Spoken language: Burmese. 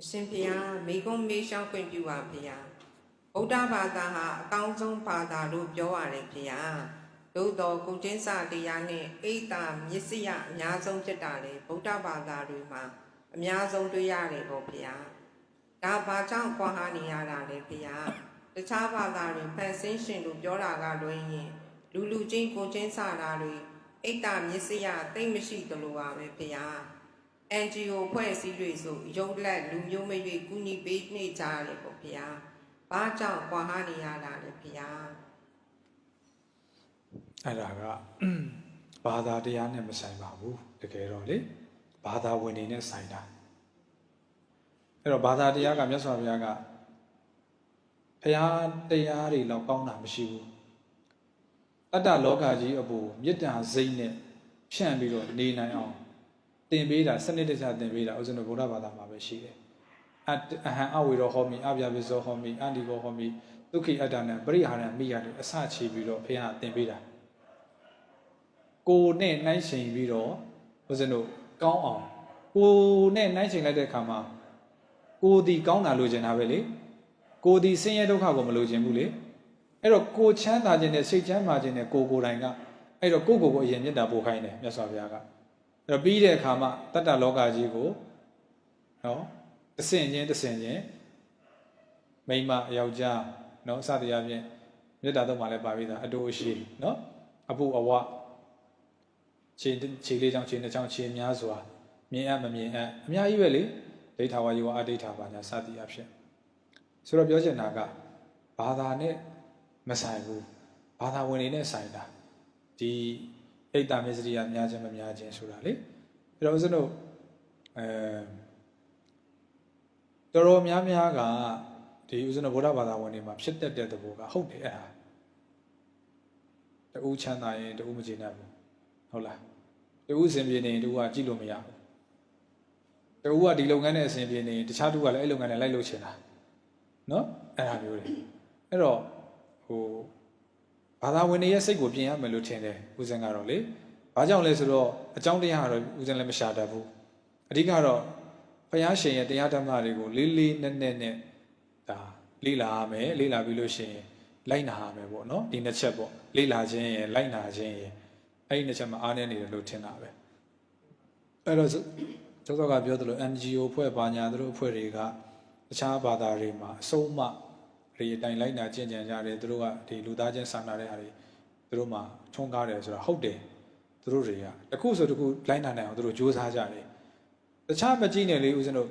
အရှင်ဖေဟာမိကုံးမေးရှောင်းခွင့်ပြုပါဖေဟာဗုဒ္ဓဘာသာဟာအကောင်းဆုံးဘာသာလို့ပြောရတယ်ဖေဟာသို့တော်ကုကျင်းစတရားနဲ့အိတ်တာမျက်စိရအများဆုံးဖြစ်တာလေဗုဒ္ဓဘာသာတွေမှာအများဆုံးတွေ့ရတယ်ပေါ့ဖေဟာဒါဘာကြောင့်ကွာဟာနေရတာလဲဖေဟာတခြားဘာသာတွေဖန်ဆင်းရှင်လို့ပြောတာကလွှဲရင်လူလူချင်းကိုချင်းစတာတွေအိတ်တာမျက်စိရတိတ်မရှိသလိုပါပဲဖေဟာ NGO ဖွဲ့စည်းတွေဆိုရုပ်လက်လူမျိုးမရွေကူညီပေးနေကြရတယ်ပေါ့ဗျာ။ဘာကြောင့်ကွာဟနေရတာလဲဗျာအဲ့ဒါကဘာသာတရားနဲ့မဆိုင်ပါဘူးတကယ်တော့လေဘာသာဝင်နေနဲ့ဆိုင်တာအဲ့တော့ဘာသာတရားကမြတ်စွာဘုရားကဘုရားတရားတွေလောက်ကောင်းတာမရှိဘူးတတ္တလောကကြီးအပူမေတ္တာစိတ်နဲ့ဖြန့်ပြီးတော့နေနိုင်အောင်သ င်ပေးတာစနစ်တကျသင်ပေးတာဥစ္စနဗုဒ္ဓဘာသာမှာပဲရှိတယ်အတအဟံအဝေရောဟောမိအပြပိစောဟောမိအန္တိဘောဟောမိဒုက္ခိအတ္တနဲ့ပရိဟာရမိရတယ်အစချီပြီးတော့ဘုရားသင်ပေးတာကိုနဲ့နှိုင်းချိန်ပြီးတော့ဦးဇင်းတို့ကောင်းအောင်ကိုနဲ့နှိုင်းချိန်လိုက်တဲ့အခါမှာကိုဒီကောင်းတာလိုချင်တာပဲလေကိုဒီဆင်းရဲဒုက္ခကိုမလိုချင်ဘူးလေအဲ့တော့ကိုချမ်းသာခြင်းနဲ့စိတ်ချမ်းသာခြင်းနဲ့ကိုကိုယ်တိုင်ကအဲ့တော့ကိုကိုကိုအရင်မြတ်တာပို့ခိုင်းတယ်မြတ်စွာဘုရားက အဲ့တော့ပြီးတဲ့အခါမှာတတ္တလောကကြီးကိုနော်တဆင့်ချင်းတဆင့်ချင်းမိမယောက်ျားနော်စသည်အပြင်မြတ်တာတော့မှလည်းပါပြီးသားအတူအရှိနော်အပုအဝခြေခြေလေးချောင်းခြေနှစ်ချောင်းခြေများစွာမြင်အပ်မမြင်အပ်အများကြီးပဲလေဒိဋ္ဌဝါယောအဒိဋ္ဌဘာညာစသည်အဖြစ်ဆိုတော့ပြောချင်တာကဘာသာနဲ့မဆိုင်ဘူးဘာသာဝင်တွေနဲ့ဆိုင်တာဒီ အိတ်တာမစ္စရိယများခြင်းမများခြင်းဆိုတာလေအဲ့တော့ဦးဇင်းတို့အဲတော်တော်များများကဒီဦးဇင်းတို့ဗုဒ္ဓဘာသာဝင်တွေမှာဖြစ်တတ်တဲ့သဘောကဟုတ်တယ်အဲ့ဒါတူချမ်းသာရင်တူမကျေနပ်ဘူးဟုတ်လားတူအဆင်ပြေနေရင်တူကကြည့်လို့မရဘူးတူကဒီလုပ်ငန်းနဲ့အဆင်ပြေနေရင်တခြားတူကလည်းအဲ့လုပ်ငန်းနဲ့လိုက်လို့ချင်တာနော်အဲ့ဒါမျိုးတွေအဲ့တော့ဟို ဘာသာဝင်တွေရဲ့စိတ်ကိုပြင်ရမယ်လို့ထင်တယ်ဦးဇင်ကတော့လေဘာကြောင့်လဲဆိုတော့အကြောင်းတရားကတော့ဦးဇင်လည်းမရှာတတ်ဘူးအဓိကတော့ဘုရားရှင်ရဲ့တရားဓမ္မတွေကိုလေးလေးနက်နက်နဲ့ဒါလေးလာရမယ်လေးလာပြီးလို့ရှိရင်လိုက်နာရမယ်ပေါ့နော်ဒီနှစ်ချက်ပေါ့လေးလာခြင်းရယ်လိုက်နာခြင်းရယ်အဲ့ဒီနှစ်ချက်မှာအားနည်းနေတယ်လို့ထင်တာပဲအဲ့တော့ကျောစောကပြောသလို NGO ဖွဲ့ပါညာတို့အဖွဲ့တွေကတခြားဘာသာတွေမှာအစုံမ တွေအတိုင်းလိုက်နာကျင့်ကြံကြတယ်သူတို့ကဒီလူသားချင်းစာနာတဲ့ဟာတွေသူတို့မှာထွန်းကားတယ်ဆိုတာဟုတ်တယ်သူတို့တွေကတခုဆိုတခုလိုက်နာနိုင်အောင်သူတို့စူးစမ်းကြတယ်တခြားမကြည့်နဲ့လေဦးဇင်းတို့